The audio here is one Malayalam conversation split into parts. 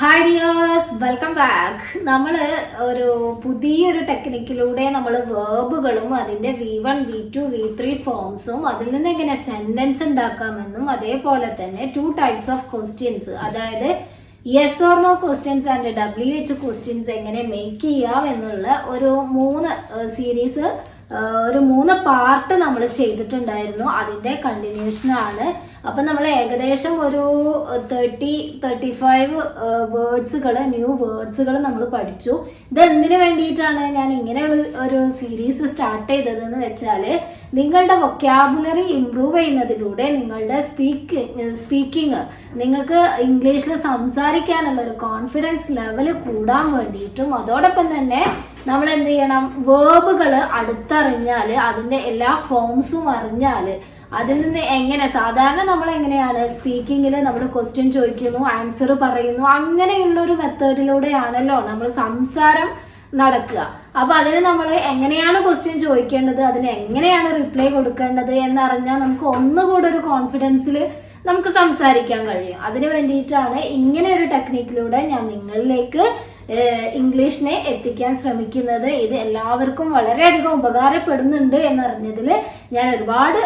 ഹായ് ഡിയേഴ്സ് വെൽക്കം ബാക്ക് നമ്മൾ ഒരു പുതിയൊരു ടെക്നിക്കിലൂടെ നമ്മൾ വേർബുകളും അതിന്റെ V one V two V three ഫോംസും അതിൽ നിന്ന് എങ്ങനെ സെന്റൻസ് ഉണ്ടാക്കാമെന്നും അതേപോലെ തന്നെ ടു ടൈപ്സ് ഓഫ് ക്വസ്റ്റ്യൻസ് അതായത് yes or no questions and W H questions എങ്ങനെ മേക്ക് ചെയ്യാം എന്നുള്ള ഒരു മൂന്ന് സീരീസ് ഒരു മൂന്ന് പാർട്ട് നമ്മൾ ചെയ്തിട്ടുണ്ടായിരുന്നു. അതിന്റെ കണ്ടിന്യൂഷൻ ആണ്. അപ്പൊ നമ്മൾ ഏകദേശം ഒരു തേർട്ടി തേർട്ടി ഫൈവ് വേർഡ്സുകൾ ന്യൂ വേർഡ്സുകൾ നമ്മൾ പഠിച്ചു. ഇത് എന്തിനു വേണ്ടിയിട്ടാണ് ഞാൻ ഇങ്ങനെ ഒരു സീരീസ് സ്റ്റാർട്ട് ചെയ്തതെന്ന് വെച്ചാൽ നിങ്ങളുടെ വൊക്കാബുലറി ഇംപ്രൂവ് ചെയ്യുന്നതിലൂടെ നിങ്ങളുടെ സ്പീക്ക് സ്പീക്കിംഗ് നിങ്ങൾക്ക് ഇംഗ്ലീഷിൽ സംസാരിക്കാനുള്ള ഒരു കോൺഫിഡൻസ് ലെവൽ കൂടാൻ വേണ്ടിയിട്ടും അതോടൊപ്പം തന്നെ നമ്മൾ എന്ത് ചെയ്യണം വേർബുകൾ അടുത്തറിഞ്ഞാൽ അതിന്റെ എല്ലാ ഫോംസും അറിഞ്ഞാൽ അതിൽ നിന്ന് എങ്ങനെ സാധാരണ നമ്മൾ എങ്ങനെയാണ്? സ്പീക്കിങ്ങിൽ നമ്മൾ ക്വസ്റ്റ്യൻ ചോദിക്കുന്നു ആൻസർ പറയുന്നു അങ്ങനെയുള്ള ഒരു മെത്തേഡിലൂടെയാണല്ലോ നമ്മൾ സംസാരം നടക്കുക. അപ്പൊ അതിന് നമ്മൾ എങ്ങനെയാണ് ക്വസ്റ്റ്യൻ ചോദിക്കേണ്ടത് അതിന് എങ്ങനെയാണ് റിപ്ലൈ കൊടുക്കേണ്ടത് എന്നറിഞ്ഞാൽ നമുക്ക് ഒന്നുകൂടെ ഒരു കോൺഫിഡൻസിൽ നമുക്ക് സംസാരിക്കാൻ കഴിയും. അതിന് വേണ്ടിയിട്ടാണ് ഇങ്ങനെ ഒരു ടെക്നിക്കിലൂടെ ഞാൻ നിങ്ങളിലേക്ക് ഇംഗ്ലീഷിനെ എത്തിക്കാൻ ശ്രമിക്കുന്നത് ഇത് എല്ലാവർക്കും വളരെയധികം ഉപകാരപ്പെടുന്നുണ്ട് എന്നറിഞ്ഞതിൽ ഞാൻ ഒരുപാട്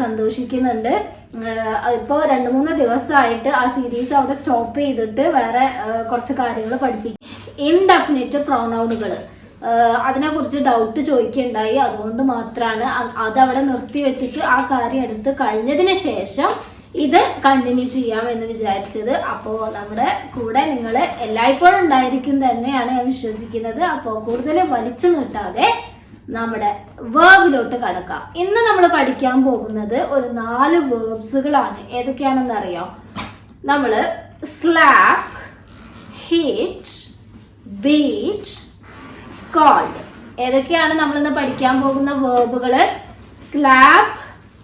സന്തോഷിക്കുന്നുണ്ട്. ഇപ്പോൾ രണ്ട് മൂന്ന് ദിവസമായിട്ട് ആ സീരീസ് അവിടെ സ്റ്റോപ്പ് ചെയ്തിട്ട് വേറെ കുറച്ച് കാര്യങ്ങൾ പഠിപ്പിക്കും. ഇൻഡെഫിനിറ്റ് പ്രൊണൗണുകൾ അതിനെക്കുറിച്ച് ഡൗട്ട് ചോദിക്കുകയുണ്ടായി അതുകൊണ്ട് മാത്രമാണ് അതവിടെ നിർത്തി വെച്ചിട്ട് ആ കാര്യം എടുത്ത് കഴിഞ്ഞതിന് ശേഷം ഇത് കണ്ടിന്യൂ ചെയ്യാം എന്ന് വിചാരിച്ചത്. അപ്പോൾ നമ്മുടെ കൂടെ നിങ്ങൾ എല്ലായ്പ്പോഴും ഉണ്ടായിരിക്കും തന്നെയാണ് ഞാൻ വിശ്വസിക്കുന്നത്. അപ്പോൾ കൂടുതൽ വലിച്ചു നീട്ടാതെ നമ്മുടെ വേർബിലോട്ട് കടക്കാം. ഇന്ന് നമ്മൾ പഠിക്കാൻ പോകുന്നത് ഒരു നാല് വേർബ്സുകളാണ് ഏതൊക്കെയാണെന്ന് അറിയാം നമ്മൾ സ്ലാപ്പ് ഹിറ്റ് ബീറ്റ് സ്കോൾഡ് ഏതൊക്കെയാണ് നമ്മൾ ഇന്ന് പഠിക്കാൻ പോകുന്ന വേർബുകൾ സ്ലാപ്പ്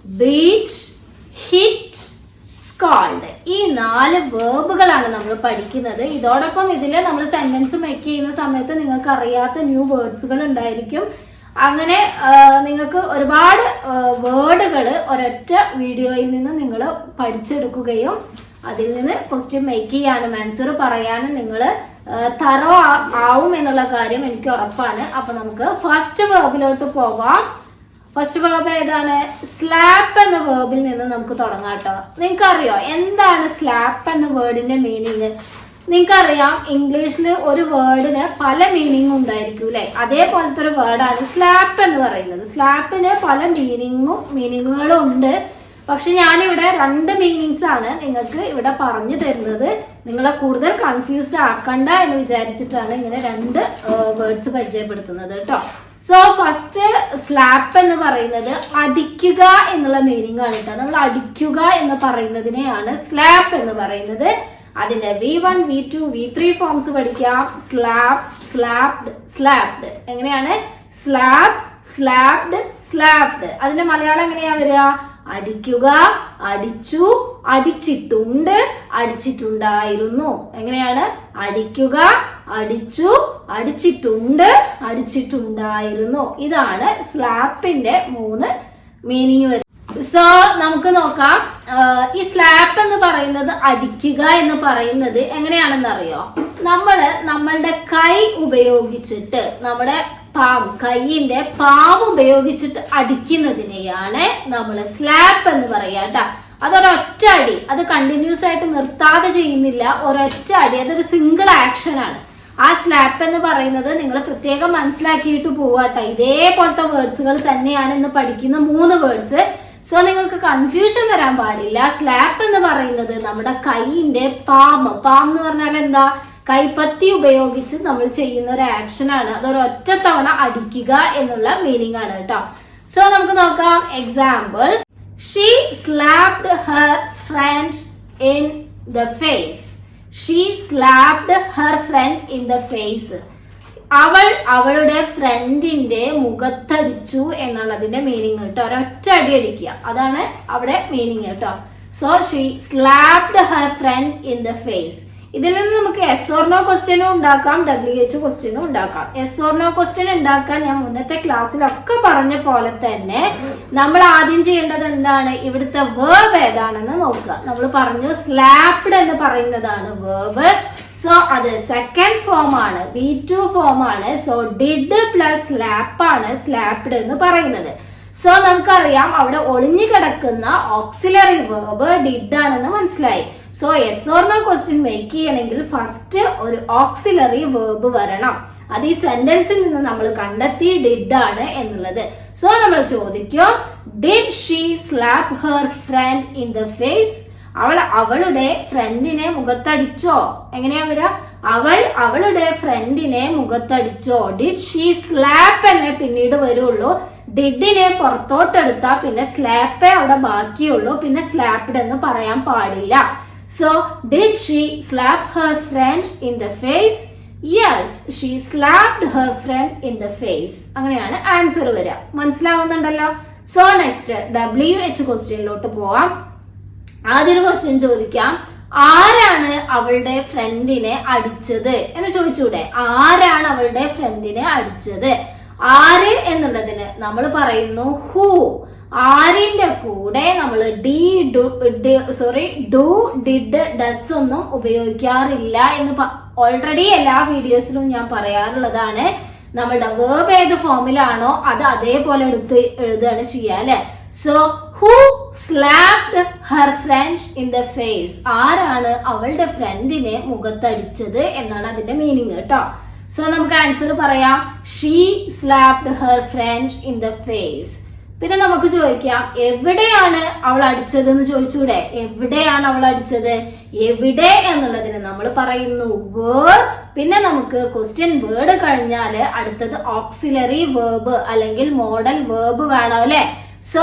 ബീറ്റ് ഹിറ്റ് സ്കോൾഡ് ഈ നാല് വേർബുകളാണ് നമ്മൾ പഠിക്കുന്നത്. ഇതോടൊപ്പം ഇതിൽ നമ്മൾ സെന്റൻസ് മേക്ക് ചെയ്യുന്ന സമയത്ത് നിങ്ങൾക്ക് അറിയാത്ത ന്യൂ വേർഡ്സുകൾ ഉണ്ടായിരിക്കും. അങ്ങനെ നിങ്ങൾക്ക് ഒരുപാട് വേർഡുകൾ ഒരൊറ്റ വീഡിയോയിൽ നിന്ന് നിങ്ങൾ പഠിച്ചെടുക്കുകയും അതിൽ നിന്ന് ക്വസ്റ്റ്യൻ മേക്ക് ചെയ്യാനും ആൻസർ പറയാനും നിങ്ങൾ തറോ ആവും എന്നുള്ള കാര്യം എനിക്ക് ഉറപ്പാണ്. അപ്പൊ നമുക്ക് ഫസ്റ്റ് വേർബിലോട്ട് പോവാം. ഫസ്റ്റ് വേർബ് ഏതാണ്? സ്ലാപ്പ് എന്ന വേർബിൽ നിന്ന് നമുക്ക് തുടങ്ങാം കേട്ടോ. നിങ്ങൾക്കറിയോ എന്താണ് സ്ലാപ്പ് എന്ന വേർഡിന്റെ മീനിങ് നിങ്ങൾക്കറിയാം ഇംഗ്ലീഷിൽ ഒരു വേർഡിന് പല മീനിങ്ങും ഉണ്ടായിരിക്കും അല്ലെ? അതേപോലത്തെ ഒരു വേർഡാണ് സ്ലാപ്പ് എന്ന് പറയുന്നത്. സ്ലാപ്പിന് പല മീനിങ്ങും മീനിങ്ങുകളും ഉണ്ട്. പക്ഷെ ഞാനിവിടെ രണ്ട് മീനിങ്സ് ആണ് നിങ്ങൾക്ക് ഇവിടെ പറഞ്ഞു തരുന്നത്. നിങ്ങളെ കൂടുതൽ കൺഫ്യൂസ്ഡ് ആക്കണ്ട എന്ന് വിചാരിച്ചിട്ടാണ് ഇങ്ങനെ രണ്ട് വേർഡ്സ് പരിചയപ്പെടുത്തുന്നത് കേട്ടോ. സോ ഫസ്റ്റ് സ്ലാപ്പ് എന്ന് പറയുന്നത് അടിക്കുക എന്നുള്ള മീനിങ് ആണ് കേട്ടോ. നമ്മൾ അടിക്കുക എന്ന് പറയുന്നതിനെയാണ് സ്ലാപ്പ് എന്ന് പറയുന്നത്. അതിന്റെ V one V two V three forms പഠിക്കാം. സ്ലാപ് സ്ലാപ്ഡ് സ്ലാപ്ഡ് എങ്ങനെയാണ്? സ്ലാപ് സ്ലാപ്ഡ് സ്ലാപ്ഡ് അതിന്റെ മലയാളം എങ്ങനെയാ വരിക? അടിക്കുക അടിച്ചു അടിച്ചിട്ടുണ്ട് അടിച്ചിട്ടുണ്ടായിരുന്നു. എങ്ങനെയാണ്? അടിക്കുക അടിച്ചു അടിച്ചിട്ടുണ്ട് അടിച്ചിട്ടുണ്ടായിരുന്നു. ഇതാണ് സ്ലാപ്പിന്റെ മൂന്ന് മീനിങ് വരുന്നത്. സോ നമുക്ക് നോക്കാം. ഈ സ്ലാപ്പ് എന്ന് പറയുന്നത് അടിക്കുക എന്ന് പറയുന്നത് എങ്ങനെയാണെന്ന് അറിയോ നമ്മൾ നമ്മളുടെ കൈ ഉപയോഗിച്ചിട്ട് നമ്മുടെ പാം കൈയിന്റെ പാവ് ഉപയോഗിച്ചിട്ട് അടിക്കുന്നതിനെയാണ് നമ്മൾ സ്ലാപ്പ് എന്ന് പറയാ കേട്ടാ. അതൊരൊറ്റ അടി അത് കണ്ടിന്യൂസ് ആയിട്ട് നിർത്താതെ ചെയ്യുന്നില്ല. ഒരൊറ്റ അടി അതൊരു സിംഗിൾ ആക്ഷൻ ആണ്. ആ സ്ലാപ്പ് എന്ന് പറയുന്നത് നിങ്ങൾ പ്രത്യേകം മനസ്സിലാക്കിയിട്ട് പോവാട്ടോ ഇതേപോലത്തെ വേർഡ്സുകൾ തന്നെയാണ് ഇന്ന് പഠിക്കുന്ന മൂന്ന് വേർഡ്സ് സോ നിങ്ങൾക്ക് കൺഫ്യൂഷൻ വരാൻ പാടില്ല. സ്ലാപ്പ് എന്ന് പറയുന്നത് നമ്മുടെ കൈയിന്റെ പാമ്പ്. പാമ്പ് എന്ന് പറഞ്ഞാൽ എന്താ? കൈപ്പത്തി ഉപയോഗിച്ച് നമ്മൾ ചെയ്യുന്ന ഒരു ആക്ഷൻ ആണ്. അതൊരു ഒറ്റ തവണ അടിക്കുക എന്നുള്ള മീനിങ് ആണ് കേട്ടോ. സോ നമുക്ക് നോക്കാം. Example she slapped her friend in the face she slapped her friend in the face അവൾ അവളുടെ ഫ്രണ്ടിന്റെ മുഖത്തടിച്ചു എന്നുള്ളതിന്റെ മീനിങ് കേട്ടോ. ഒരൊറ്റ അടി അടിക്കുക. അതാണ് അവിടെ മീനിങ് കേട്ടോ. So she slapped her friend in the face ഇതിൽ നിന്ന് നമുക്ക് എസ് ഓർണോ ക്വസ്റ്റ്യനും ഉണ്ടാക്കാം ഡബ്ല്യു എച്ച് ക്വസ്റ്റ്യനും ഉണ്ടാക്കാം. എസ് ഓർണോ ക്വസ്റ്റ്യൻ ഉണ്ടാക്കാൻ ഞാൻ മുന്നത്തെ ക്ലാസ്സിലൊക്കെ പറഞ്ഞ പോലെ തന്നെ നമ്മൾ ആദ്യം ചെയ്യേണ്ടത് എന്താണ്? ഇവിടുത്തെ വേർബ് ഏതാണെന്ന് നോക്കുക. നമ്മൾ പറഞ്ഞു സ്ലാപ്ഡ് എന്ന് പറയുന്നതാണ് വേർബ് സോ അത് സെക്കൻഡ് ഫോം ആണ്. വി ടു ഫോം ആണ്. സോ ഡിഡ് പ്ലസ് സ്ലാപ്പ് ആണ് സ്ലാപ്ഡ് എന്ന് പറയുന്നത്. സോ നമുക്കറിയാം അവിടെ ഒളിഞ്ഞു കിടക്കുന്ന ഓക്സിലറി വേർബ് ഡിഡ് ആണെന്ന് മനസ്സിലായി. So yes or no question make ചെയ്യണമെങ്കിൽ ഫസ്റ്റ് ഒരു ഓക്സിലറി വേർബ് വരണം. അത് ഈ സെന്റൻസിൽ നിന്ന് നമ്മൾ കണ്ടെത്തി ഡിഡ് ആണ് എന്നുള്ളത്. സോ നമ്മൾ ചോദിക്കും did she slap her friend in the face അവൾ അവളുടെ ഫ്രണ്ടിനെ മുഖത്തടിച്ചോ? എങ്ങനെയാ വരിക അവൾ അവളുടെ ഫ്രണ്ടിനെ മുഖത്തടിച്ചോ? ഡിഡ് ഷീ സ്ലാപ്പ് എന്നേ പിന്നീട് വരുള്ളൂ. ഡിഡിനെ പുറത്തോട്ടെടുത്താ പിന്നെ സ്ലാപ്പേ അവിടെ ബാക്കിയുള്ളൂ. പിന്നെ സ്ലാപ്ഡ് എന്ന് പറയാൻ പാടില്ല. So did she slap her friend in the face yes she slapped her friend in the face അങ്ങനെയാണ് ആൻസർ വരിക. മനസ്സിലാവുന്നുണ്ടല്ലോ? സോ നെക്സ്റ്റ് ഡബ്ല്യു എച്ച് ക്വസ്റ്റ്യനിലോട്ട് പോവാം. ആദ്യം ക്വസ്റ്റ്യൻ ചോദിക്കാം. ആരാണ് അവളുടെ ഫ്രണ്ടിനെ അടിച്ചത്? എന്ന് ചോദിച്ചൂടെ? ആരാണ് അവളുടെ ഫ്രണ്ടിനെ അടിച്ചത്? ആര് എന്നുള്ളതിന് നമ്മൾ പറയുന്നു ഹൂ. ആരിന്റെ കൂടെ നമ്മൾ D do sorry do did does ഒന്നും ഉപയോഗിക്കാറില്ല എന്ന് ഓൾറെഡി എല്ലാ വീഡിയോസിലും ഞാൻ പറയാറുള്ളതാണ്. നമ്മളുടെ വേർബ് ഏത് ഫോമിലാണോ അത് അതേപോലെ എടുത്ത് എഴുതുകയാണ് ചെയ്യാ അല്ലെ? So who slapped her friend in the face ആരാണ് അവളുടെ ഫ്രണ്ടിനെ മുഖത്തടിച്ചത് എന്നാണ് അതിന്റെ മീനിങ് കേട്ടോ. സോ നമുക്ക് ആൻസർ പറയാം. She slapped her friend in the face പിന്നെ നമുക്ക് ചോദിക്കാം എവിടെയാണ് അവൾ അടിച്ചത് എന്ന് ചോദിച്ചൂടെ? എവിടെയാണ് അവൾ അടിച്ചത്? എവിടെ എന്നുള്ളതിന് നമ്മൾ പറയുന്നു. വേർ പിന്നെ നമുക്ക് ക്വസ്റ്റ്യൻ വേർഡ് കഴിഞ്ഞാൽ അടുത്തത് ഓക്സിലറി വേർബ് അല്ലെങ്കിൽ മോഡൽ വേർബ് വേണം അല്ലെ? സോ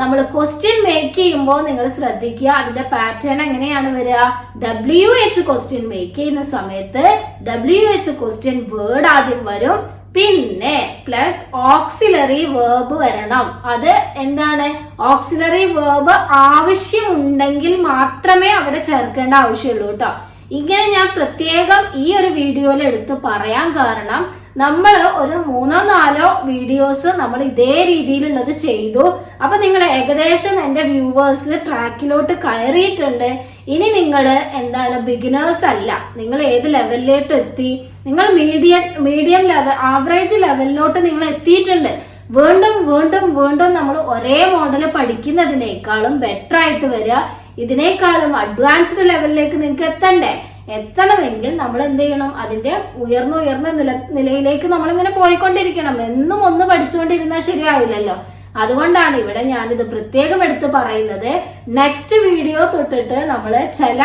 നമ്മൾ ക്വസ്റ്റ്യൻ മേക്ക് ചെയ്യുമ്പോൾ നിങ്ങൾ ശ്രദ്ധിക്കുക. അതിന്റെ പാറ്റേൺ എങ്ങനെയാണ് വരിക? ഡബ്ല്യു എച്ച് ക്വസ്റ്റ്യൻ മേക്ക് ചെയ്യുന്ന സമയത്ത് ഡബ്ല്യു എച്ച് ക്വസ്റ്റ്യൻ വേർഡ് ആദ്യം വരും. പിന്നെ പ്ലസ് ഓക്സിലറി വേർബ് വരണം. അത് എന്താണ്? ഓക്സിലറി വേർബ് ആവശ്യമുണ്ടെങ്കിൽ മാത്രമേ അവിടെ ചേർക്കേണ്ട ആവശ്യമുള്ളൂ കേട്ടോ. ഇങ്ങനെ ഞാൻ പ്രത്യേകം ഈ ഒരു വീഡിയോയിൽ എടുത്ത് പറയാൻ കാരണം നമ്മൾ ഒരു മൂന്നോ നാലോ വീഡിയോസ് നമ്മൾ ഇതേ രീതിയിലുള്ളത് ചെയ്തു. അപ്പൊ നിങ്ങൾ ഏകദേശം എന്റെ വ്യൂവേഴ്സ് ട്രാക്കിലോട്ട് കയറിയിട്ടുണ്ട്. ഇനി നിങ്ങൾ എന്താണ് ബിഗിനേഴ്സ് അല്ല. നിങ്ങൾ ഏത് ലെവലിലോട്ട് എത്തി? നിങ്ങൾ മീഡിയം മീഡിയം ലെവൽ ആവറേജ് ലെവലിലോട്ട് നിങ്ങൾ എത്തിയിട്ടുണ്ട്. വീണ്ടും വീണ്ടും വീണ്ടും നമ്മൾ ഒരേ മോഡൽ പഠിക്കുന്നതിനേക്കാളും ബെറ്റർ ആയിട്ട് വരിക. ഇതിനേക്കാളും അഡ്വാൻസ്ഡ് ലെവലിലേക്ക് നിങ്ങൾക്ക് എത്തണ്ടേ? എത്തണമെങ്കിൽ നമ്മൾ എന്ത് ചെയ്യണം? അതിന്റെ ഉയർന്ന ഉയർന്ന നില നിലയിലേക്ക് നമ്മൾ ഇങ്ങനെ പോയിക്കൊണ്ടിരിക്കണം. എന്നും ഒന്ന് പഠിച്ചുകൊണ്ടിരുന്നാൽ ശരിയാവില്ലല്ലോ. അതുകൊണ്ടാണ് ഇവിടെ ഞാനിത് പ്രത്യേകം എടുത്ത് പറയുന്നത്. നെക്സ്റ്റ് വീഡിയോ തൊട്ടിട്ട് നമ്മൾ ചില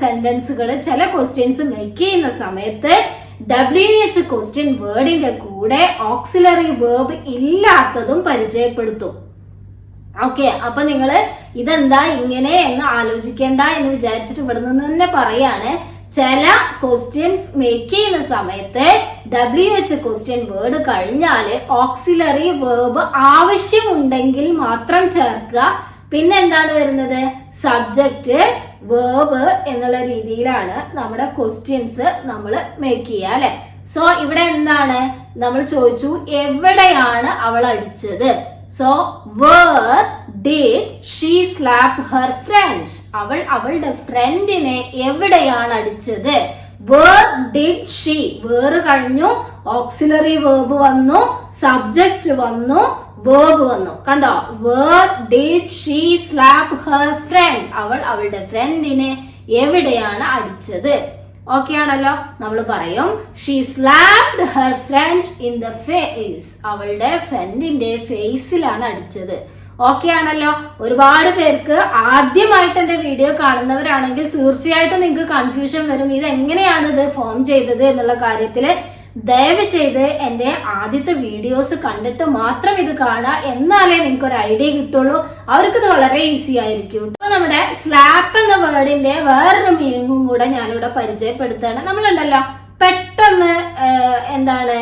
സെന്റൻസുകൾ ചില ക്വസ്റ്റ്യൻസ് മേക്ക് ചെയ്യുന്ന സമയത്ത് ഡബ്ല്യു എച്ച് ക്വസ്റ്റ്യൻ വേർഡിന്റെ കൂടെ ഓക്സിലറി വേർബ് ഇല്ലാത്തതും പരിചയപ്പെടുത്തും. ഓക്കെ അപ്പൊ നിങ്ങൾ ഇതെന്താ ഇങ്ങനെ എന്ന് ആലോചിക്കേണ്ട എന്ന് വിചാരിച്ചിട്ട് ഇവിടെ നിന്ന് തന്നെ പറയാണ്. ചില ക്വസ്റ്റ്യൻസ് മേക്ക് ചെയ്യുന്ന സമയത്ത് ഡബ്ല്യു എച്ച് ക്വസ്റ്റ്യൻ വേർഡ് കഴിഞ്ഞാൽ ഓക്സിലറി വേർബ് ആവശ്യമുണ്ടെങ്കിൽ മാത്രം ചേർക്കുക. പിന്നെ എന്താണ് വരുന്നത്? സബ്ജക്റ്റ് വേർബ് എന്നുള്ള രീതിയിലാണ് നമ്മുടെ ക്വസ്റ്റ്യൻസ് നമ്മൾ മേക്ക് ചെയ്യുക അല്ലെ? സോ ഇവിടെ എന്താണ്? നമ്മൾ ചോദിച്ചു എവിടെയാണ് അവൾ അടിച്ചത്? So where did she slap her friend അവൾ അവളുടെ ഫ്രണ്ടിനെ എവിടെയാണ് അടിച്ചത്? വേർ ഡിഡ് ഷീ വേറ് കഴിഞ്ഞു ഓക്സിലറി വേർബ് വന്നു സബ്ജക്റ്റ് വന്നു വേർബ് വന്നു. കണ്ടോ? Where did she slap her friend അവൾ അവളുടെ ഫ്രണ്ടിനെ എവിടെയാണ് അടിച്ചത്? ഓക്കെ ആണല്ലോ. നമ്മൾ പറയും she slapped her friend in the face അവളുടെ ഫ്രണ്ടിന്റെ ഫേസിലാണ് അടിച്ചത്. ഓക്കെ ആണല്ലോ. ഒരുപാട് പേർക്ക് ആദ്യമായിട്ട് എന്റെ വീഡിയോ കാണുന്നവരാണെങ്കിൽ തീർച്ചയായിട്ടും നിങ്ങൾക്ക് കൺഫ്യൂഷൻ വരും. ഇത് എങ്ങനെയാണ് ഇത് ഫോം ചെയ്തത് എന്നുള്ള കാര്യത്തിൽ ദയവ് ചെയ്ത് എന്റെ ആദ്യത്തെ വീഡിയോസ് കണ്ടിട്ട് മാത്രം ഇത് കാണുക എന്നാലേ നിങ്ങൾക്ക് ഒരു ഐഡിയ കിട്ടുള്ളൂ. അവർക്കത് വളരെ ഈസി ആയിരിക്കും അപ്പൊ നമ്മുടെ സ്ലാപ്പ് എന്ന വേർഡിന്റെ വേറൊരു മീനിങ്ങും കൂടെ ഞാനിവിടെ പരിചയപ്പെടുത്തുകയാണ്. നമ്മളുണ്ടല്ലോ പെട്ടെന്ന് എന്താണ്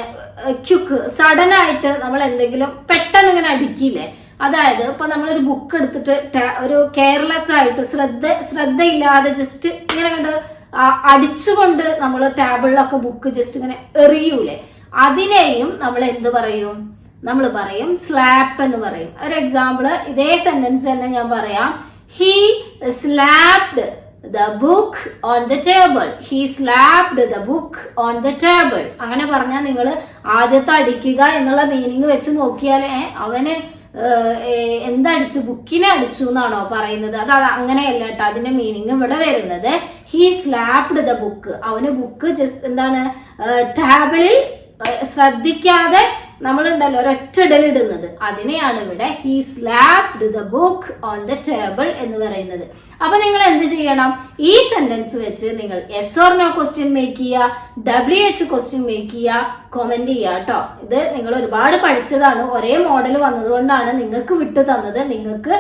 ക്യുക്ക് സഡൻ ആയിട്ട് നമ്മൾ എന്തെങ്കിലും പെട്ടെന്ന് ഇങ്ങനെ അടിക്കില്ലേ? അതായത് ഇപ്പൊ നമ്മളൊരു ബുക്ക് എടുത്തിട്ട് ഒരു കെയർലെസ് ആയിട്ട് ശ്രദ്ധ ശ്രദ്ധയില്ലാതെ ജസ്റ്റ് ഇങ്ങനെ കണ്ട് അടിച്ചുകൊണ്ട് നമ്മൾ ടേബിളിലൊക്കെ ബുക്ക് ജസ്റ്റ് ഇങ്ങനെ എറിയൂലേ? അതിനെയും നമ്മൾ എന്ത് പറയും? നമ്മൾ പറയും സ്ലാപ്പ് എന്ന് പറയും. ഒരു എക്സാമ്പിൾ ഇതേ സെന്റൻസ് തന്നെ ഞാൻ പറയാം. He slapped the book on the table he slapped the book on the table അങ്ങനെ പറഞ്ഞാൽ നിങ്ങൾ ആദ്യത്തെ അടിക്കുക എന്നുള്ള മീനിങ് വെച്ച് നോക്കിയാലേ അവന് എന്തടിച്ചു? ബുക്കിനെ അടിച്ചു എന്നാണോ പറയുന്നത്? അത് അങ്ങനെയല്ല കേട്ടോ അതിന്റെ മീനിങ് ഇവിടെ വരുന്നത്. ഹീ സ്ലാപ്ഡ് ദ ബുക്ക് അവന് ബുക്ക് ജസ്റ്റ് എന്താണ്? ടേബിളിൽ ശ്രദ്ധിക്കാതെ നമ്മളുണ്ടല്ലോ ഒരൊറ്റടൽ ഇടുന്നത്. അതിനെയാണ് ഇവിടെ he slapped the book on the table എന്ന് പറയുന്നത്. അപ്പൊ നിങ്ങൾ എന്ത് ചെയ്യണം? ഈ സെന്റൻസ് വെച്ച് നിങ്ങൾ yes or no question make ചെയ്യുക ഡബ്ല്യു എച്ച് ക്വസ്റ്റ്യൻ മേക്ക് ചെയ്യുക കൊമന്റ് ചെയ്യുക കേട്ടോ. ഇത് നിങ്ങൾ ഒരുപാട് പഠിച്ചതാണ്. ഒരേ മോഡൽ വന്നതുകൊണ്ടാണ് നിങ്ങൾക്ക് വിട്ടു തന്നത്. നിങ്ങൾക്ക്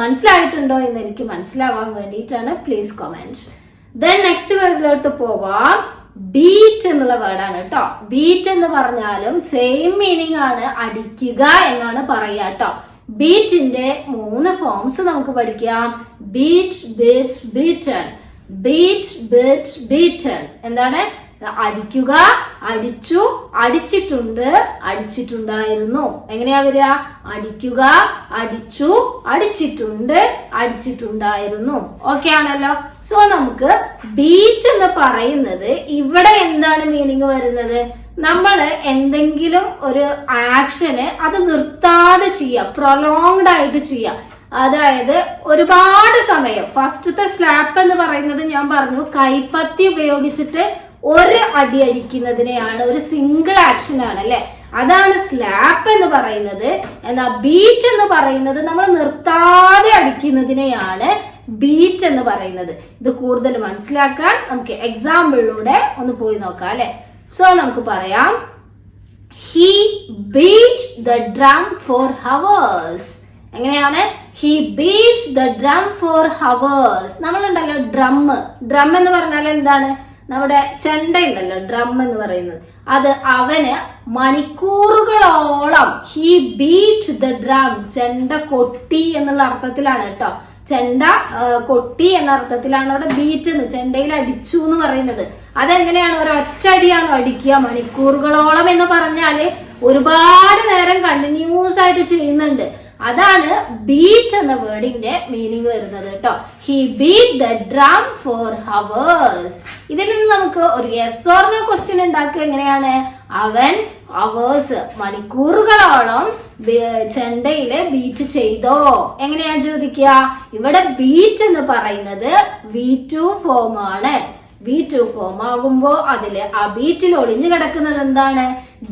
മനസ്സിലായിട്ടുണ്ടോ എന്ന് എനിക്ക് മനസ്സിലാവാൻ വേണ്ടിയിട്ടാണ്. പ്ലീസ് കൊമന്റ് ദെൻ നെക്സ്റ്റ് വേർഡിലോട്ട് പോവാം. ബീറ്റ് എന്നുള്ള വേർഡാണ് കേട്ടോ ബീറ്റ് എന്ന് പറഞ്ഞാലും സെയിം മീനിങ് ആണ് അടിക്കുക എന്നാണ് പറയുക കേട്ടോ ബീറ്റിന്റെ മൂന്ന് ഫോംസ് നമുക്ക് പഠിക്കാം. Beat beat beaten beat beat beaten എന്താണ്? അടിക്കുക. അടിച്ചു. അടിച്ചിട്ടുണ്ട്. അടിച്ചിട്ടുണ്ടായിരുന്നു. എങ്ങനെയാ വരിക? അടിക്കുക. അടിച്ചു. അടിച്ചിട്ടുണ്ട്. അടിച്ചിട്ടുണ്ടായിരുന്നു. ഓക്കെ ആണല്ലോ. സോ നമുക്ക് ബീറ്റ് എന്ന് പറയുന്നത് ഇവിടെ എന്താണ് മീനിങ് വരുന്നത്? നമ്മൾ എന്തെങ്കിലും ഒരു ആക്ഷന് അത് നിർത്താതെ ചെയ്യുക പ്രൊലോങ്ഡ് ആയിട്ട് ചെയ്യുക അതായത് ഒരുപാട് സമയം. ഫസ്റ്റത്തെ സ്ലാപ്പ് എന്ന് പറയുന്നത് ഞാൻ പറഞ്ഞു കൈപ്പത്തി ഉപയോഗിച്ചിട്ട് ഒരു അടി അടിക്കുന്നതിനെയാണ് ഒരു സിംഗിൾ ആക്ഷൻ ആണ് അല്ലെ? അതാണ് സ്ലാപ്പ് എന്ന് പറയുന്നത്. എന്നാ ബീറ്റ് എന്ന് പറയുന്നത് നമ്മൾ നിർത്താതെ അടിക്കുന്നതിനെയാണ് ബീറ്റ് എന്ന് പറയുന്നത്. ഇത് കൂടുതൽ മനസ്സിലാക്കാൻ നമുക്ക് എക്സാമ്പിളിലൂടെ ഒന്ന് പോയി നോക്കാം അല്ലെ? സോ നമുക്ക് പറയാം. He beat the drum for hours എങ്ങനെയാണ്? He beat the drum for hours നമ്മളുണ്ടല്ലോ drum drum എന്ന് പറഞ്ഞാൽ എന്താണ്? നമ്മുടെ ചെണ്ട ഉണ്ടല്ലോ ഡ്രം എന്ന് പറയുന്നത്. അത് അവന് മണിക്കൂറുകളോളം ഹി ബീറ്റ് ദ ഡ്രം ചെണ്ട കൊട്ടി എന്നുള്ള അർത്ഥത്തിലാണ് കേട്ടോ. ചെണ്ട കൊട്ടി എന്ന അർത്ഥത്തിലാണ് അവിടെ ബീറ്റ് എന്ന് ചെണ്ടയിൽ അടിച്ചു എന്ന് പറയുന്നത്. അതെങ്ങനെയാണ്? ഒരു ഒറ്റടിയാണോ അടിക്കുക? മണിക്കൂറുകളോളം എന്ന് പറഞ്ഞാൽ ഒരുപാട് നേരം കണ്ടിന്യൂസ് ആയിട്ട് ചെയ്യുന്നുണ്ട്. അതാണ് ബീറ്റ് എന്ന വേർഡിന്റെ മീനിങ് വരുന്നത് കേട്ടോ. He beat the drum for hours ഇതിൽ നിന്ന് നമുക്ക് ഒരു എസ് ഓർ നോ ക്വസ്റ്റ്യൻ ഉണ്ടാക്കുക. എങ്ങനെയാണ്? അവൻ അവേഴ്സ് മണിക്കൂറുകളോളം ചെണ്ടയിൽ ബീറ്റ് ചെയ്തോ? എങ്ങനെയാ ചോദിക്കുക? ഇവിടെ ബീറ്റ് എന്ന് പറയുന്നത് വി ടു ഫോം ആണ്. വി ടു ഫോം ആകുമ്പോ അതിൽ ആ ബീറ്റിൽ ഒളിഞ്ഞു കിടക്കുന്നത് എന്താണ്?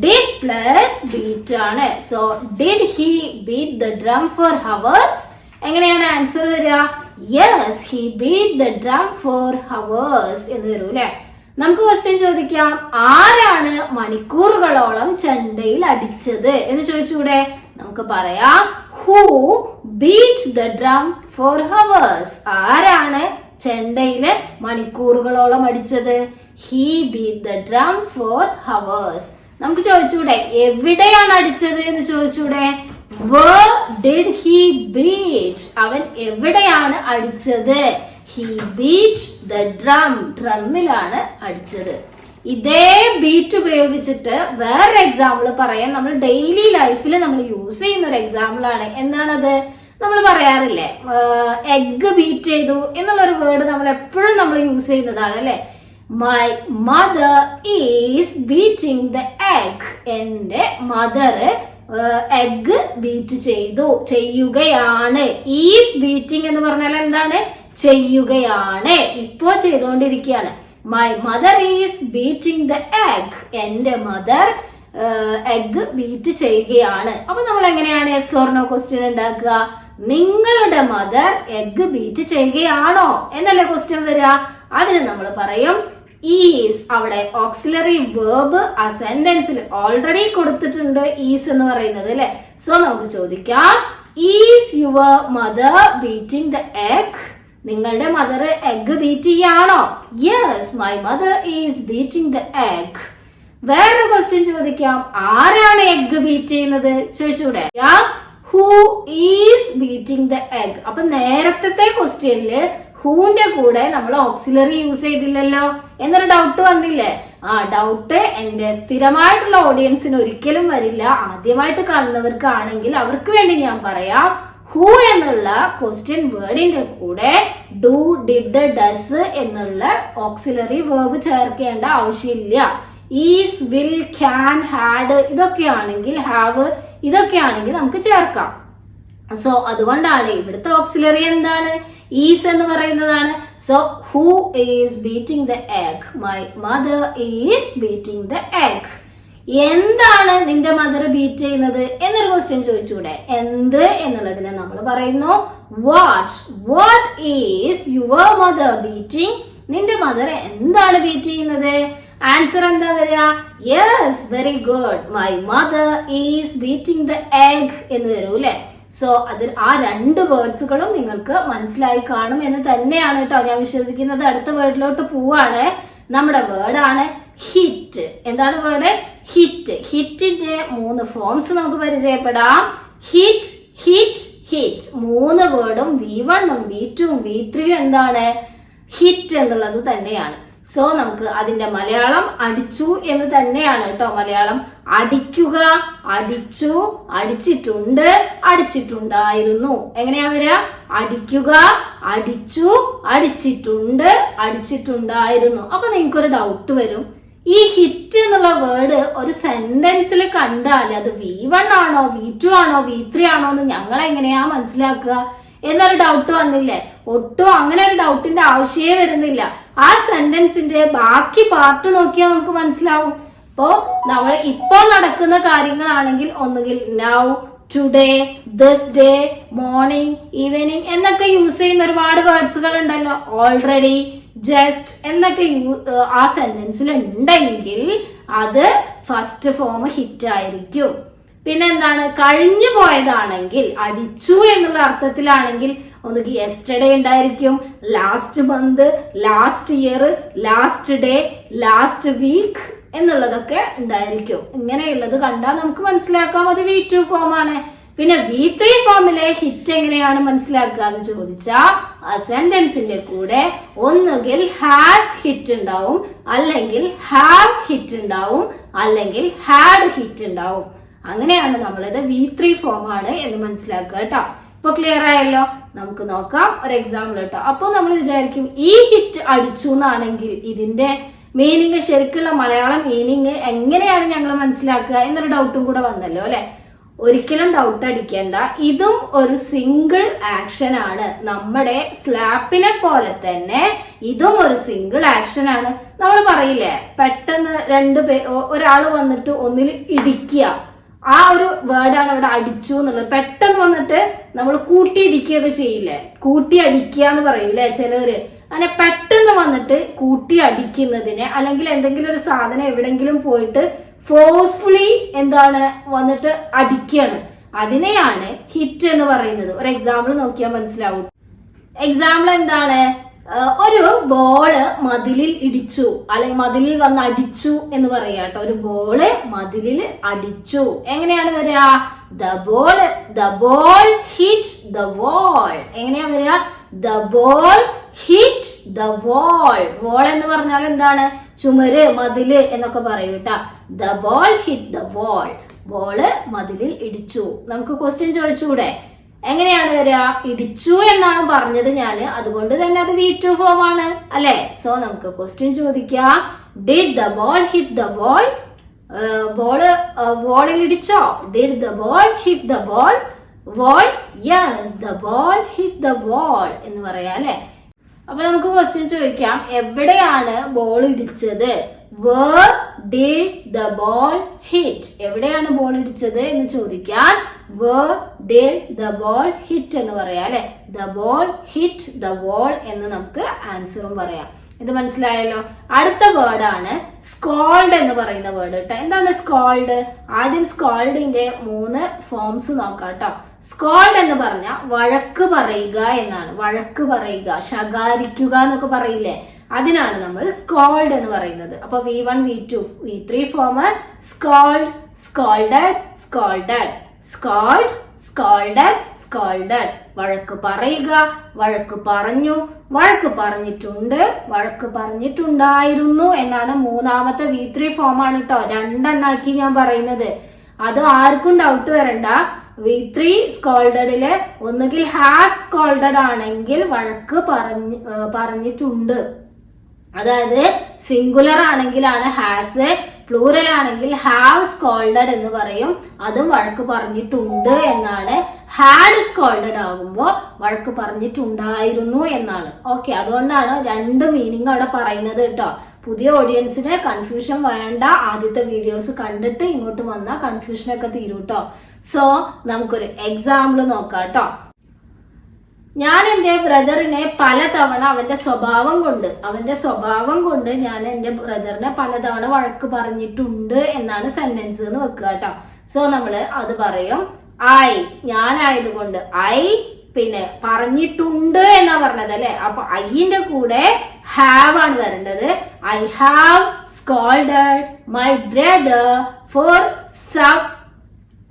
ഡിഡ് പ്ലസ് ബീറ്റ് ആണ്. So did he beat the drum for hours എങ്ങനെയാണ് ആൻസർ വരിക? Yes he beat the drum for hours എന്ന് വരും അല്ലെ നമുക്ക് ക്വസ്റ്റ്യൻ ചോദിക്കാം. ആരാണ് മണിക്കൂറുകളോളം ചെണ്ടയിൽ അടിച്ചത്? എന്ന് ചോദിച്ചൂടെ നമുക്ക് പറയാം. Who beat the drum for hours ആരാണ് ചെണ്ടയിൽ മണിക്കൂറുകളോളം അടിച്ചത്? He beat the drum for hours നമുക്ക് ചോദിച്ചൂടെ എവിടെയാണ് അടിച്ചത് എന്ന് ചോദിച്ചൂടെ വേർ did he beat? അവൻ എവിടെയാണ് അടിച്ചത്? ഹി ബീറ്റ് ദ ഡ്രം ഡ്രമ്മിലാണ് അടിച്ചത്. ഇതേ ബീറ്റ് ഉപയോഗിച്ചിട്ട് വേറൊരു എക്സാമ്പിൾ പറയാം. നമ്മൾ ഡെയിലി ലൈഫിൽ നമ്മൾ യൂസ് ചെയ്യുന്ന ഒരു എക്സാമ്പിൾ ആണ്. എന്താണത്? നമ്മൾ പറയാറില്ലേ എഗ് ബീറ്റ് ചെയ്തു എന്നുള്ളൊരു വേർഡ് നമ്മൾ എപ്പോഴും നമ്മൾ യൂസ് ചെയ്യുന്നതാണ് അല്ലെ? My mother is beating the egg എന്റെ മദർ എഗ് ബീറ്റ് ചെയ്തു ചെയ്യുകയാണ്. ഈസ് ബീറ്റിംഗ് എന്ന് പറഞ്ഞാൽ എന്താണ്? ചെയ്യുകയാണ്. ഇപ്പോ ചെയ്തുകൊണ്ടിരിക്കുകയാണ്. My mother is beating the egg എന്റെ മദർ എഗ് ബീറ്റ് ചെയ്യുകയാണ്. അപ്പൊ നമ്മൾ എങ്ങനെയാണ് എസ് ഓർണോ ക്വസ്റ്റ്യൻ ഉണ്ടാക്കുക? നിങ്ങളുടെ മദർ എഗ് ബീറ്റ് ചെയ്യുകയാണോ? എന്നല്ലേ ക്വസ്റ്റ്യൻ വരിക? അതിന് നമ്മൾ പറയും ഈസ് അവിടെ ഓക്സിലറി വേർബ് ആ ഓൾറെഡി കൊടുത്തിട്ടുണ്ട് ഈസ് എന്ന് പറയുന്നത് അല്ലെ സോ നമുക്ക് ചോദിക്കാം. Is your mother beating the egg നിങ്ങളുടെ mother egg beat ചെയ്യാണോ? Yes my mother is beating the egg വേറൊരു ക്വസ്റ്റ്യൻ ചോദിക്കാം. ആരാണ് എഗ് ബീറ്റ് ചെയ്യുന്നത്? ചോദിച്ചൂടെ who is beating the egg അപ്പൊ നേരത്തെ ക്വസ്റ്റ്യനിൽ ഹൂന്റെ കൂടെ നമ്മൾ ഓക്സിലറി യൂസ് ചെയ്തില്ലല്ലോ എന്നൊരു ഡൗട്ട് വന്നില്ലേ? ആ ഡൗട്ട് എന്റെ സ്ഥിരമായിട്ടുള്ള ഓഡിയൻസിന് ഒരിക്കലും വരില്ല. ആദ്യമായിട്ട് കാണുന്നവർക്കാണെങ്കിൽ അവർക്ക് വേണ്ടി ഞാൻ പറയാം. ഹൂ എന്നുള്ള ക്വസ്റ്റ്യൻ വേർഡിന്റെ കൂടെ ഡു ഡിഡ് ഡസ് എന്നുള്ള ഓക്സിലറി വേർബ് ചേർക്കേണ്ട ആവശ്യമില്ല. ഈസ് വിൽ ക്യാൻ ഹാഡ് ഇതൊക്കെ ആണെങ്കിൽ ഹാവ് ഇതൊക്കെ ആണെങ്കിൽ നമുക്ക് ചേർക്കാം. സോ അതുകൊണ്ടാണ് ഇവിടുത്തെ ഓക്സിലറി എന്താണ്? ഈസ് എന്ന് പറയുന്നതാണ്. So who is beating the egg my mother is beating the egg എന്താണ് നിന്റെ മദർ ബീറ്റ് ചെയ്യുന്നത് എന്നൊരു ക്വസ്റ്റ്യൻ ചോദിച്ചൂടെ. എന്ത് എന്നുള്ളതിനെ നമ്മൾ പറയുന്നു. What what is your mother beating നിന്റെ മദർ എന്താണ് ബീറ്റ് ചെയ്യുന്നത്? ആൻസർ എന്താ വരിക? Yes very good my mother is beating the egg എന്ന് വരൂ അല്ലെ? സോ അതിൽ ആ രണ്ട് വേർഡ്സുകളും നിങ്ങൾക്ക് മനസ്സിലായി കാണും എന്ന് തന്നെയാണ് കേട്ടോ ഞാൻ വിശ്വസിക്കുന്നത്. അടുത്ത വേർഡിലോട്ട് പോവാണ്. നമ്മുടെ വേർഡാണ് ഹിറ്റ് എന്താണ് വേർഡ് ഹിറ്റ് ഹിറ്റിന്റെ മൂന്ന് ഫോംസ് നമുക്ക് പരിചയപ്പെടാം. ഹിറ്റ് ഹിറ്റ് ഹിറ്റ് മൂന്ന് വേർഡും വി വണ്ണും വി ടുവും വി ത്രീയും എന്താണ്? ഹിറ്റ് എന്നുള്ളത് തന്നെയാണ്. സോ നമുക്ക് അതിന്റെ മലയാളം അടിച്ചു എന്ന് തന്നെയാണ് കേട്ടോ മലയാളം. അടിക്കുക അടിച്ചു അടിച്ചിട്ടുണ്ട് അടിച്ചിട്ടുണ്ടായിരുന്നു. എങ്ങനെയാ വരിക? അടിക്കുക അടിച്ചു അടിച്ചിട്ടുണ്ട് അടിച്ചിട്ടുണ്ടായിരുന്നു. അപ്പൊ നിങ്ങൾക്കൊരു ഡൗട്ട് വരും. ഈ ഹിറ്റ് എന്നുള്ള വേർഡ് ഒരു സെന്റൻസിൽ കണ്ടാൽ അത് വി വൺ ആണോ വി ടു ആണോ വി ത്രീ ആണോ എന്ന് ഞങ്ങൾ എങ്ങനെയാ മനസ്സിലാക്കുക? എന്നൊരു ഡൗട്ട് വന്നില്ലേ? ഒട്ടും അങ്ങനെ ഒരു ഡൗട്ടിന്റെ ആവശ്യമേ വരുന്നില്ല. ആ സെന്റൻസിന്റെ ബാക്കി പാർട്ട് നോക്കിയാൽ നമുക്ക് മനസ്സിലാവും. ഇപ്പോ നമ്മൾ ഇപ്പോൾ നടക്കുന്ന കാര്യങ്ങളാണെങ്കിൽ ഒന്നുകിൽ now today this day morning evening എന്നൊക്കെ യൂസ് ചെയ്യുന്ന ഒരുപാട് വേർഡ്സുകൾ ഉണ്ടല്ലോ. ഓൾറെഡി ജസ്റ്റ് എന്നൊക്കെ ആ സെന്റൻസിൽ ഉണ്ടെങ്കിൽ അത് ഫസ്റ്റ് ഫോം ഹിറ്റ് ആയിരിക്കും. പിന്നെ എന്താണ്? കഴിഞ്ഞു പോയതാണെങ്കിൽ അടിച്ചു എന്നുള്ള അർത്ഥത്തിലാണെങ്കിൽ ഒന്നുകിൽ യെസ്റ്റർഡേ ഉണ്ടായിരിക്കും. Last month last year last day last week എന്നുള്ളതൊക്കെ ഉണ്ടായിരിക്കും. ഇങ്ങനെയുള്ളത് കണ്ടാൽ നമുക്ക് മനസ്സിലാക്കാം. അത് വി ടു ഫോം ആണ്. പിന്നെ വി ത്രീ ഫോമിലെ ഹിറ്റ് എങ്ങനെയാണ് മനസ്സിലാക്കുക എന്ന് ചോദിച്ചാൽ ആ സെന്റൻസിന്റെ കൂടെ ഒന്നുകിൽ ഹാസ് ഹിറ്റ് ഉണ്ടാവും അല്ലെങ്കിൽ ഹാവ് ഹിറ്റ് ഉണ്ടാവും അല്ലെങ്കിൽ ഹാഡ് ഹിറ്റ് ഉണ്ടാവും. അങ്ങനെയാണ് നമ്മളിത് വി ത്രീ ഫോം ആണ് എന്ന് മനസ്സിലാക്കുക കേട്ടോ. ഇപ്പൊ ക്ലിയർ ആയല്ലോ? നമുക്ക് നോക്കാം ഒരു എക്സാമ്പിൾ കേട്ടോ അപ്പൊ നമ്മൾ വിചാരിക്കും ഈ ഹിറ്റ് അടിച്ചു എന്നാണെങ്കിൽ ഇതിന്റെ മീനിങ് ശരിക്കുള്ള മലയാളം മീനിങ് എങ്ങനെയാണ് ഞങ്ങൾ മനസ്സിലാക്കുക എന്നൊരു ഡൗട്ടും കൂടെ വന്നല്ലോ അല്ലെ? ഒരിക്കലും ഡൗട്ട് അടിക്കേണ്ട. ഇതും ഒരു സിംഗിൾ ആക്ഷൻ ആണ്. നമ്മുടെ സ്ലാപ്പിനെ പോലെ തന്നെ ഇതും ഒരു സിംഗിൾ ആക്ഷൻ ആണ്. നമ്മൾ പറയില്ലേ പെട്ടെന്ന് രണ്ട് പേ ഒരാൾ വന്നിട്ട് ഒന്നിൽ ഇടിക്കുക. ആ ഒരു വേർഡാണ് അവിടെ അടിച്ചു എന്നുള്ളത്. പെട്ടെന്ന് വന്നിട്ട് നമ്മൾ കൂട്ടിയിടിക്കുകയൊക്കെ ചെയ്യില്ലേ? കൂട്ടി അടിക്കുക എന്ന് പറയൂലേ ചിലവര്? അങ്ങനെ പെട്ടെന്ന് വന്നിട്ട് കൂട്ടി അടിക്കുന്നതിനെ അല്ലെങ്കിൽ എന്തെങ്കിലും ഒരു സാധനം എവിടെങ്കിലും പോയിട്ട് ഫോഴ്സ്ഫുള്ളി എന്താണ് വന്നിട്ട് അടിക്കുകയാണ്. അതിനെയാണ് ഹിറ്റ് എന്ന് പറയുന്നത്. ഒരു എക്സാമ്പിൾ നോക്കിയാൽ മനസ്സിലാവും. എക്സാമ്പിൾ എന്താണ്? ഒരു ബോൾ മതിലിൽ ഇടിച്ചു. അല്ലെങ്കിൽ മതിലിൽ വന്ന് അടിച്ചു എന്ന് പറയാ കേട്ടോ. ഒരു ബോൾ മതിലിൽ അടിച്ചു. എങ്ങനെയാണ് വരിക? The ball the ball hit the wall എങ്ങനെയാ വരിക? The ball hit the wall wall എന്ന് പറഞ്ഞാൽ എന്താണ്? ചുമര് മതിൽ എന്നൊക്കെ പറയൂ the ball hit the wall ball മതിലിൽ ഇടിച്ചു. നമുക്ക് ക്വസ്റ്റ്യൻ ചോദിച്ചൂടെ എങ്ങനെയാണ് വരിക ഇടിച്ചു എന്നാണ് പറഞ്ഞത് ഞാൻ അതുകൊണ്ട് തന്നെ അത് വി ടു ഫോം ആണ്. അല്ലെ? സോ നമുക്ക് ക്വസ്റ്റ്യൻ ചോദിക്കാം. Did the ball hit the ball ball ബോളിൽ ഇടിച്ചോ? Did the ball hit the ball wall yes the ball hit the wall എന്ന് പറയാം അല്ലെ? അപ്പൊ നമുക്ക് ക്വസ്റ്റ്യൻ ചോദിക്കാം. എവിടെയാണ് ബോൾ ഇടിച്ചത്? Where did the ball hit എവിടെയാണ് ബോൾ ഇടിച്ചത് എന്ന് ചോദിക്കാൻ where did the ball hit എന്ന് പറയാം അല്ലെ? The ball hit the wall എന്ന് നമുക്ക് ആൻസറും പറയാം. ഇത് മനസ്സിലായല്ലോ? അടുത്ത വേർഡാണ് സ്കോൾഡ് എന്ന് പറയുന്ന വേർഡ് കേട്ടോ എന്താണ് സ്കോൾഡ് ആദ്യം സ്കോൾഡിന്റെ മൂന്ന് ഫോംസ് നോക്കാം കേട്ടോ സ്കോൾഡ് എന്ന് പറഞ്ഞാൽ വഴക്ക് പറയുക എന്നാണ്. വഴക്ക് പറയുക ശകാരിക്കുക എന്നൊക്കെ പറയില്ലേ? അതിനാണ് നമ്മൾ സ്കോൾഡ് എന്ന് പറയുന്നത്. അപ്പൊ V one V two V three form scold scolded scolded scold scolded scolded വഴക്ക് പറയുക വഴക്ക് പറഞ്ഞു. വഴക്ക് പറഞ്ഞിട്ടുണ്ട് വഴക്ക് പറഞ്ഞിട്ടുണ്ടായിരുന്നു എന്നാണ് മൂന്നാമത്തെ വി ത്രീ ഫോം ആണ് കേട്ടോ രണ്ടെണ്ണാക്കി ഞാൻ പറയുന്നത്. അത് ആർക്കും ഡൗട്ട് വരണ്ട. വി ത്രീ സ്കോൾഡഡിൽ ഒന്നുകിൽ ഹാസ് സ്കോൾഡഡ് ആണെങ്കിൽ വഴക്ക് പറഞ്ഞ് പറഞ്ഞിട്ടുണ്ട്. അതായത് സിംഗുലർ ആണെങ്കിലാണ് ഹാസ് പ്ലൂറൽ ആണെങ്കിൽ ഹാവ് സ്കോൾഡഡ് എന്ന് പറയും. അതും വഴക്ക് പറഞ്ഞിട്ടുണ്ട് എന്നാണ്. ഹാഡ് സ്കോൾഡഡ് ആകുമ്പോൾ വഴക്ക് പറഞ്ഞിട്ടുണ്ടായിരുന്നു എന്നാണ്. ഓക്കെ അതുകൊണ്ടാണ് രണ്ട് മീനിങ് അവിടെ പറയുന്നത് കേട്ടോ. പുതിയ ഓഡിയൻസിന് കൺഫ്യൂഷൻ വേണ്ട. ആദ്യത്തെ വീഡിയോസ് കണ്ടിട്ട് ഇങ്ങോട്ട് വന്നാൽ കൺഫ്യൂഷനൊക്കെ തീരും കേട്ടോ സോ നമുക്കൊരു എക്സാമ്പിൾ നോക്കാം കേട്ടോ. ഞാൻ എന്റെ ബ്രദറിനെ പലതവണ അവന്റെ സ്വഭാവം കൊണ്ട് അവന്റെ സ്വഭാവം കൊണ്ട് ഞാൻ എന്റെ ബ്രദറിനെ പലതവണ വഴക്ക് പറഞ്ഞിട്ടുണ്ട് എന്നാണ് സെന്റൻസ് എന്ന് വെക്കുക കേട്ടോ. സോ നമ്മൾ അത് പറയും. ഐ ഞാനായതുകൊണ്ട് ഐ പിന്നെ പറഞ്ഞിട്ടുണ്ട് എന്നാ പറഞ്ഞത് അല്ലെ? അപ്പൊ ഐന്റെ കൂടെ ഹാവ് ആണ് വരേണ്ടത്. I have scold my brother for sub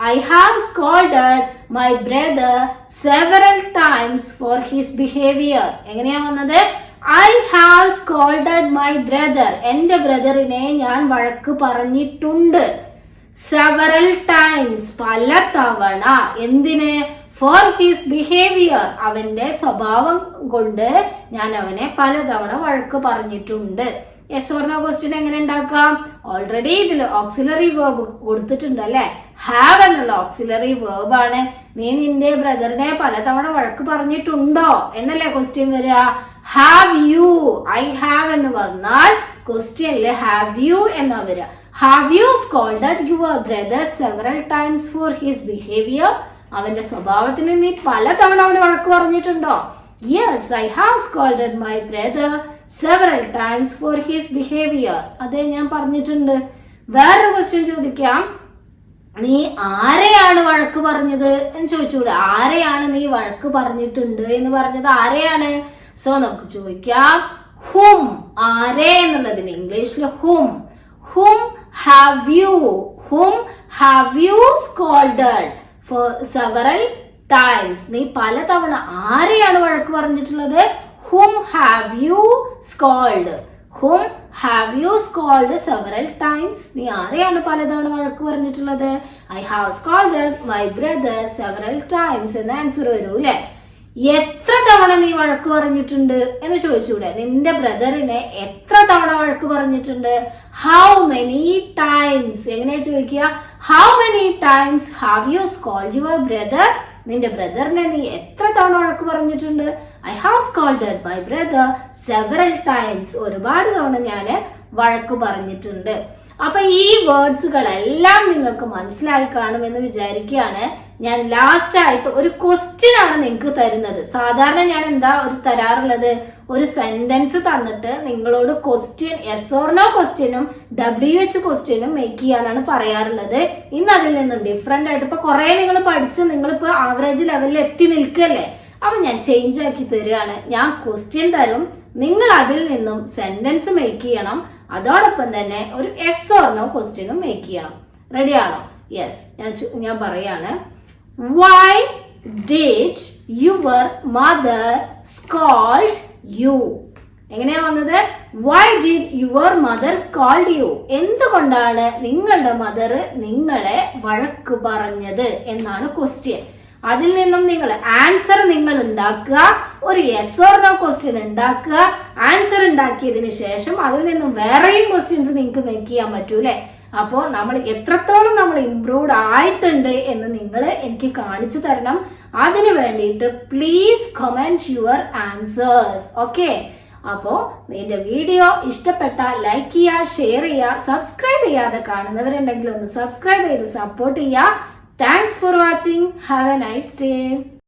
I have scolded my brother several times for his behavior. എങ്ങനെയാ വന്നത്? I have scolded my brother എന്റെ ബ്രദറിനെ ഞാൻ വഴക്ക് പറഞ്ഞിട്ടുണ്ട് സെവറൽ ടൈംസ് പല തവണ. എന്തിന്? ഫോർ ഹിസ് ബിഹേവിയർ അവന്റെ സ്വഭാവം കൊണ്ട് ഞാൻ അവനെ പലതവണ വഴക്ക് പറഞ്ഞിട്ടുണ്ട്. യെസ് ഓർ നോ ക്വസ്റ്റ്യൻ എങ്ങനെ ഉണ്ടാക്കാം ഓൾറെഡി ഇതിൽ ഓക്സിലറി വേർബ് കൊടുത്തിട്ടുണ്ട് അല്ലെ? ഹാവ് എന്നുള്ള ഓക്സിലറി വേർബ് ആണ്. നീ നിന്റെ ബ്രദറിനെ പലതവണ വഴക്ക് പറഞ്ഞിട്ടുണ്ടോ? എന്നല്ലേ ക്വസ്റ്റ്യൻ വരിക? ഹാവ് യു ഐ ഹാവ് എന്ന് വന്നാൽ ക്വസ്റ്റ്യനിൽ ഹാവ് യു എന്നാ വരിക. Have you scolded your brother several times for his behaviour അവന്റെ സ്വഭാവത്തിന് നീ പലതവണ അവന് വഴക്ക് പറഞ്ഞിട്ടുണ്ടോ? Yes I have scolded my brother several times for his behaviour അതെ ഞാൻ പറഞ്ഞിട്ടുണ്ട്. വേറൊരു ക്വസ്റ്റ്യൻ ചോദിക്കാം. നീ ആരെയാണ് വഴക്ക് പറഞ്ഞത് എന്ന് ചോദിച്ചൂടെ? ആരെയാണ് നീ വഴക്ക് പറഞ്ഞിട്ടുണ്ട് എന്ന് പറഞ്ഞത് ആരെയാണ്? സോ നമുക്ക് ചോദിക്കാം. ഹും ആരെ എന്നുള്ളതിന് ഇംഗ്ലീഷിൽ hmm hmm have you hmm have you scolded for several times നീ പലതവണ ആരെയാണ് വഴക്ക് പറഞ്ഞിട്ടുള്ളത്? ഹും have you scold hmm have you scold several times നീ ആരെയാണ് പലതവണ വഴക്ക് പറഞ്ഞിട്ടുള്ളത്? I have scold my brother several times എന്ന ആൻസർ വരൂ അല്ലെ എത്ര തവണ നീ വഴക്ക് പറഞ്ഞിട്ടുണ്ട് എന്ന് ചോദിച്ചൂടെ നിന്റെ ബ്രദറിനെ എത്ര തവണ വഴക്ക് പറഞ്ഞിട്ടുണ്ട്? ഹൗ മെനി ടൈംസ് എങ്ങനെയാ ചോദിക്കുക? How many times have you scold your brother നിന്റെ ബ്രദറിനെ നീ എത്ര തവണ വഴക്ക് പറഞ്ഞിട്ടുണ്ട്? I have scolded my brother several times ഒരുപാട് തവണ ഞാൻ വഴക്ക് പറഞ്ഞിട്ടുണ്ട്. അപ്പൊ ഈ വേർഡ്സുകളെല്ലാം നിങ്ങൾക്ക് മനസ്സിലായി കാണുമെന്ന് വിചാരിക്കുകയാണ്. ഞാൻ ലാസ്റ്റ് ആയിട്ട് ഒരു ക്വസ്റ്റ്യൻ ആണ് നിങ്ങൾക്ക് തരുന്നത്. സാധാരണ ഞാൻ എന്താ ഒരു തരാറുള്ളത്? ഒരു സെന്റൻസ് തന്നിട്ട് നിങ്ങളോട് ക്വസ്റ്റ്യൻ എസ് ഓർ നോ ക്വസ്റ്റ്യനും ഡബ്ല്യു എച്ച് ക്വസ്റ്റ്യനും മേക്ക് ചെയ്യാനാണ് പറയാറുള്ളത്. ഇന്ന് അതിൽ നിന്നും ഡിഫറെന്റ് ആയിട്ട് ഇപ്പൊ കുറെ നിങ്ങൾ പഠിച്ച് നിങ്ങളിപ്പോ ആവറേജ് ലെവലിൽ എത്തി നിൽക്കല്ലേ? അപ്പൊ ഞാൻ ചേഞ്ച് ആക്കി തരികയാണ് ഞാൻ ക്വസ്റ്റ്യൻ തരും. നിങ്ങൾ അതിൽ നിന്നും സെന്റൻസ് മേക്ക് ചെയ്യണം. അതോടൊപ്പം തന്നെ ഒരു എസ് ഓർ നോ ക്വസ്റ്റ്യനും മേക്ക് ചെയ്യണം. റെഡിയാണോ യെസ് ഞാൻ ഞാൻ പറയാണ്. Why did your mother scold you എങ്ങനെയാ വന്നത്? Why did your mother scold you എന്തുകൊണ്ടാണ് നിങ്ങളുടെ മദർ നിങ്ങളെ വഴക്ക് പറഞ്ഞത് എന്നാണ് ക്വസ്റ്റ്യൻ അതിൽ നിന്നും നിങ്ങൾ ആൻസർ നിങ്ങൾ ഉണ്ടാക്കുക. ഒരു യെസ് ഓർ നോ ക്വസ്റ്റ്യൻ ഉണ്ടാക്കുക. ആൻസർ ഉണ്ടാക്കിയതിന് ശേഷം അതിൽ നിന്നും വേറെയും ക്വസ്റ്റ്യൻസ് നിങ്ങൾക്ക് മേക്ക് ചെയ്യാൻ പറ്റൂലേ അപ്പോൾ നമ്മൾ എത്രത്തോളം നമ്മൾ ഇംപ്രൂവ്ഡ് ആയിട്ടുണ്ട് എന്ന് നിങ്ങൾ എനിക്ക് കാണിച്ചു തരണം. അതിന് വേണ്ടിയിട്ട് please comment your answers okay അപ്പോൾ നിന്റെ വീഡിയോ ഇഷ്ടപ്പെട്ട ലൈക്ക് ചെയ്യുക ഷെയർ ചെയ്യുക സബ്സ്ക്രൈബ് ചെയ്യാതെ കാണുന്നവരുണ്ടെങ്കിൽ ഒന്ന് സബ്സ്ക്രൈബ് ചെയ്ത് സപ്പോർട്ട് ചെയ്യുക. Thanks for watching have a nice day